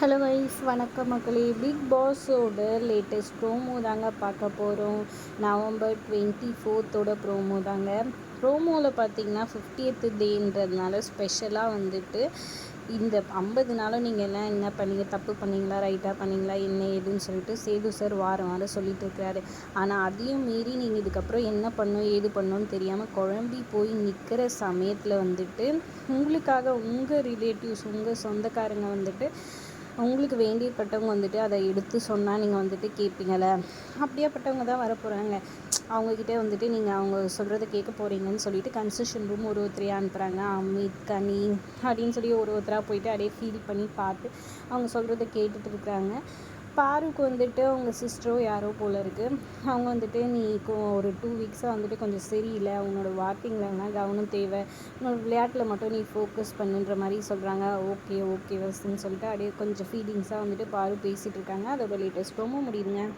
Hello wise வணக்கம் மக்களே. Big பாஸோட latest promo தாங்க பார்க்க போகிறோம் நவம்பர் டுவெண்ட்டி ஃபோர்த்தோட ப்ரோமோ தாங்க. ப்ரோமோவில் பார்த்தீங்கன்னா ஃபிஃப்டியத்து டேன்றதுனால ஸ்பெஷலாக வந்துட்டு இந்த ஐம்பது நாளும் நீங்கள் எல்லாம் என்ன பண்ணீங்க? தப்பு பண்ணீங்களா? ரைட்டாக பண்ணீங்களா? என்ன ஏதுன்னு சொல்லிட்டு சேது சார் வாரம் வாரம் சொல்லிட்டு இருக்கிறாரு ஆனால் அதையும் மீறி நீங்கள் இதுக்கப்புறம் என்ன பண்ணும் ஏது பண்ணணும்னு தெரியாமல் குழம்பி போய் நிற்கிற சமயத்தில் வந்துட்டு உங்களுக்காக உங்கள் ரிலேட்டிவ்ஸ் உங்கள் சொந்தக்காரங்க வந்துட்டு அவங்களுக்கு வேண்டியப்பட்டவங்க வந்துட்டு அதை எடுத்து சொன்னால் நீங்கள் வந்துட்டு கேட்பீங்கள அப்படியேப்பட்டவங்க தான் வரப்போகிறாங்க அவங்கக்கிட்ட வந்துட்டு நீங்கள் அவங்க சொல்கிறத கேட்க போகிறீங்கன்னு சொல்லிட்டு கன்செஷன் ரூம் ஒரு ஒருத்தரையாக அனுப்புகிறாங்க அமித் கனி அப்படின்னு சொல்லி ஒரு ஒருத்தராக போயிட்டு அப்படியே ஃபீல் பண்ணி பார்த்து அவங்க சொல்கிறத கேட்டுட்டு இருக்கிறாங்க. பாருக்கு வந்துட்டு அவங்க சிஸ்டரோ யாரோ போல் இருக்குது அவங்க வந்துட்டு நீ ஒரு டூ வீக்ஸாக வந்துட்டு கொஞ்சம் சரியில்லை. அவனோட வாக்கிங்கில் கவனம் தேவை. உன்னோட விளையாட்டில் மட்டும் நீ ஃபோக்கஸ் பண்ணுன்ற மாதிரி சொல்கிறாங்க ஓகே ஓகே வஸ்ன்னு சொல்லிட்டு அப்படியே கொஞ்சம் ஃபீலிங்ஸாக வந்துட்டு பாரு பேசிகிட்டு இருக்காங்க. அதோட லேட்டஸ்ட் ரொம்ப முடியுதுங்க.